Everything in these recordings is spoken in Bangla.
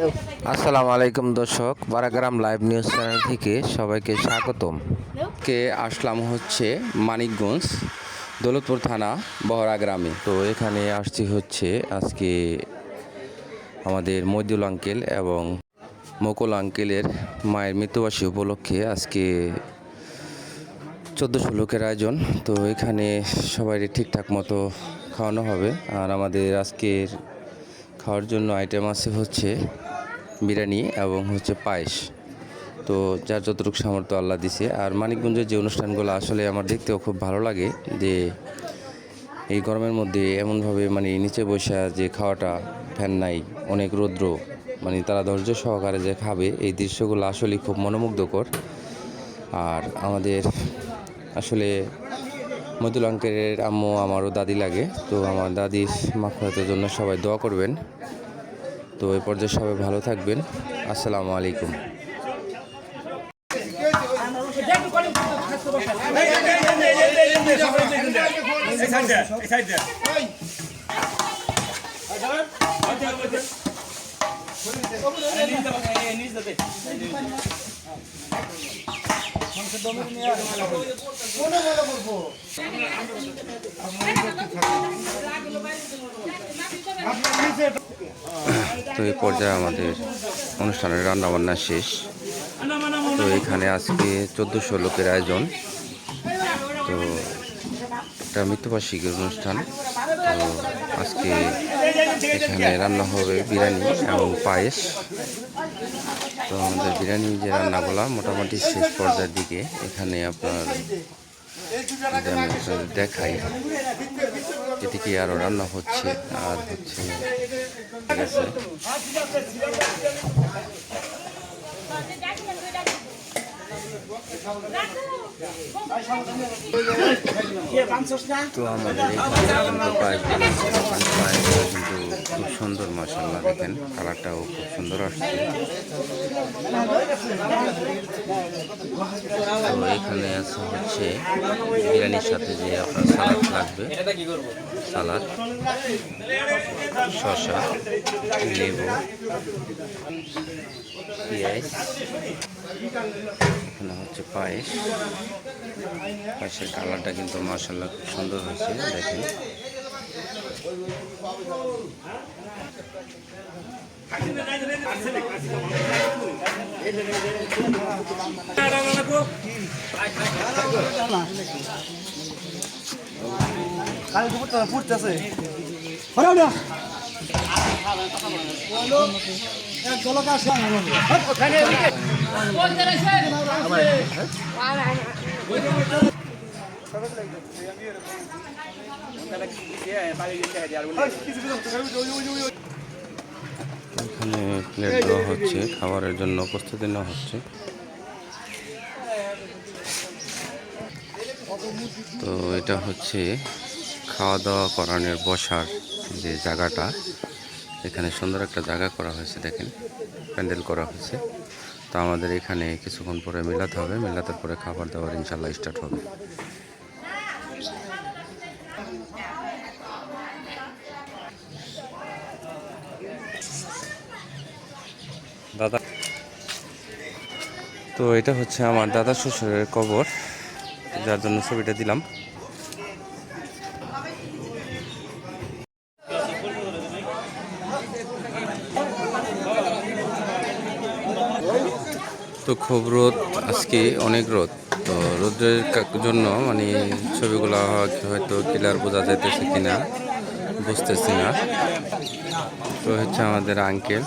আসসালামু আলাইকুম দর্শক, বারাগ্রাম লাইভ নিউজ চ্যানেল থেকে সবাইকে স্বাগতম। কে আসলাম হচ্ছে মানিকগঞ্জ, দৌলতপুর থানা, বহরা গ্রামে। তো এখানে আসছি হচ্ছে আজকে আমাদের মইদুল আঙ্কেল এবং মকুল আঙ্কেলের মায়ের মৃত্যুবাসী উপলক্ষে আজকে চোদ্দোশো লোকের আয়োজন। তো এখানে সবাই ঠিকঠাক মতো খাওয়ানো হবে। আর আমাদের আজকের খাওয়ার জন্য আইটেম আছে হচ্ছে বিরিয়ানি এবং হচ্ছে পায়েস। তো যার যতটুকু সামর্থ্য আল্লাহ দিছে। আর মানিকগঞ্জের যে অনুষ্ঠানগুলো, আসলে আমার দেখতেও খুব ভালো লাগে যে এই গরমের মধ্যে এমনভাবে মানে নিচে বসে যে খাওয়াটা ফ্যান নাই, অনেক রৌদ্র মানে তারা ধৈর্য সহকারে যে খাবে, এই দৃশ্যগুলো আসলে খুব মনোমুগ্ধকর। আর আমাদের আসলে মধুল অঙ্কের আম্মু আমারও দাদি লাগে, তো আমার দাদির মাখরাতের জন্য সবাই দোয়া করবেন। তো এই পর্যায়ে সবাই ভালো থাকবেন। আসসালামু আলাইকুম। তো এই পর্যায়ে আমাদের অনুষ্ঠানের রান্নাবান্না শেষ। তো এখানে আজকে চোদ্দোশো লোকের আয়োজন। তো এটা মৃত্যুবার্ষিকীর অনুষ্ঠান। তো আজকে এখানে রান্না হবে বিরিয়ানি এবং পায়েস। তো আমাদের বিরিয়ানি যে রান্নাগুলো মোটামুটি শেষ পর্যায়ের দিকে এখানে আপনার দেখাই। এদিকে আরও রান্না হচ্ছে আর হচ্ছে ঠিক আছে। তো আমাদের এখানে কিন্তু পায়েস দিয়েছে পায়েসটা কিন্তু খুব সুন্দর মশাল্লা দেখেন, কালারটাও খুব সুন্দর আসছে। তো এখানে আছে হচ্ছে বিরিয়ানির সাথে যে আপনার সালাদ লাগবে, সালাদ, শসা, লেবু, পেঁয়াজ, এখানে হচ্ছে পায়েস। পায়েসের কালারটা কিন্তু মাসাল্লাহ খুব সুন্দর হয়েছে, দেখেন। কাল দুপুরটা ফুটতেছে এখানে প্লেট দেওয়া হচ্ছে, খাবারের জন্য প্রস্তুতি নেওয়া হচ্ছে। তো এটা হচ্ছে খাওয়া দাওয়া করানোর বসার যে জায়গাটা, এখানে সুন্দর একটা জায়গা করা হয়েছে, দেখেন, প্যান্ডেল করা হয়েছে। তো আমাদের এখানে কিছুক্ষণ পরে মেলাতে হবে মেলাতে পরে খাবার দাবার ইনশাল্লাহ স্টার্ট হবে। তো এটা হচ্ছে আমার দাদা শ্বশুরের কবর, যার জন্য ছবিটা দিলাম। তো খুব রোদ, আজকে অনেক রোদ। তো রোদের জন্য মানে ছবিগুলো হয়- হয়তো ক্লিয়ার বোঝা যাইতেছে কিনা, বুঝতেছি না। তো হচ্ছে আমাদের আঙ্কেল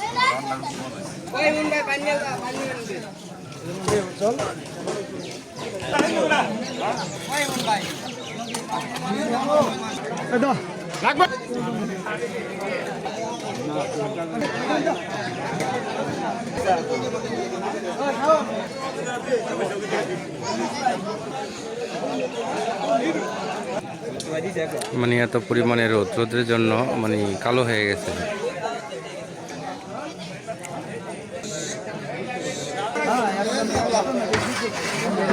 মানে এত পরিমাণে রোদ রোদের জন্য মানে কালো হয়ে গেছে আছে উপর কর উপর কর মামা এটা উপর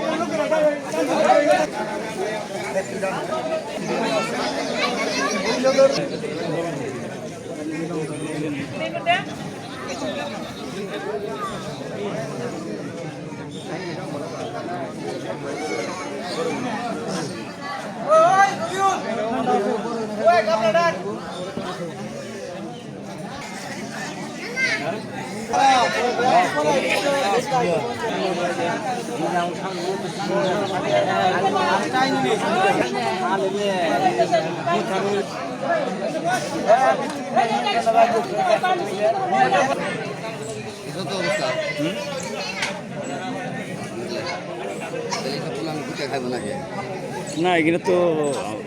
দাও ঢেলে দাও ঢেলে দাও ঢেলে না এখানে তো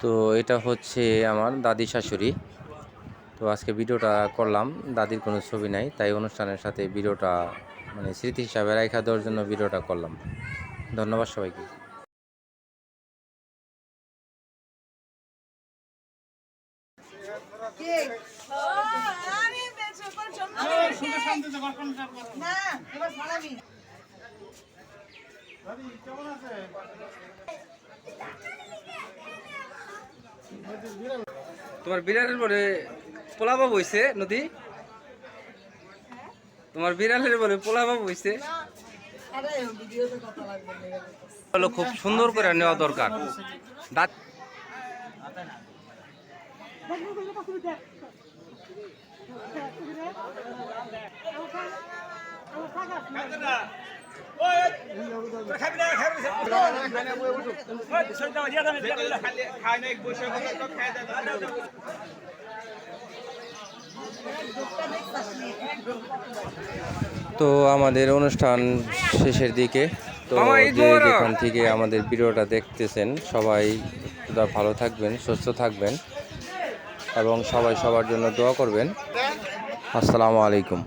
তো এটা হচ্ছে আমার দাদি শাশুড়ি। তো আজকে ভিডিওটা করলাম, দাদির কোনো ছবি নাই, তাই অনুষ্ঠানের সাথে ভিডিওটা মানে স্মৃতি হিসাবে রাখা দেওয়ার জন্য ভিডিওটা করলাম। ধন্যবাদ সবাইকে। তোমার বিড়ালের বলে পোলাবা বইছে নদী? তোমার বিড়ালের বলে পোলাবা বইছে খুব সুন্দর করে নেওয়া দরকার। দাঁত তো আমাদের অনুষ্ঠান শেষের দিকে। তো যে যেখান থেকে আমাদের ভিডিওটা দেখতেছেন সবাই ভালো থাকবেন সুস্থ থাকবেন। এবং সবাই সবার জন্য দোয়া করবেন। আসসালামু আলাইকুম।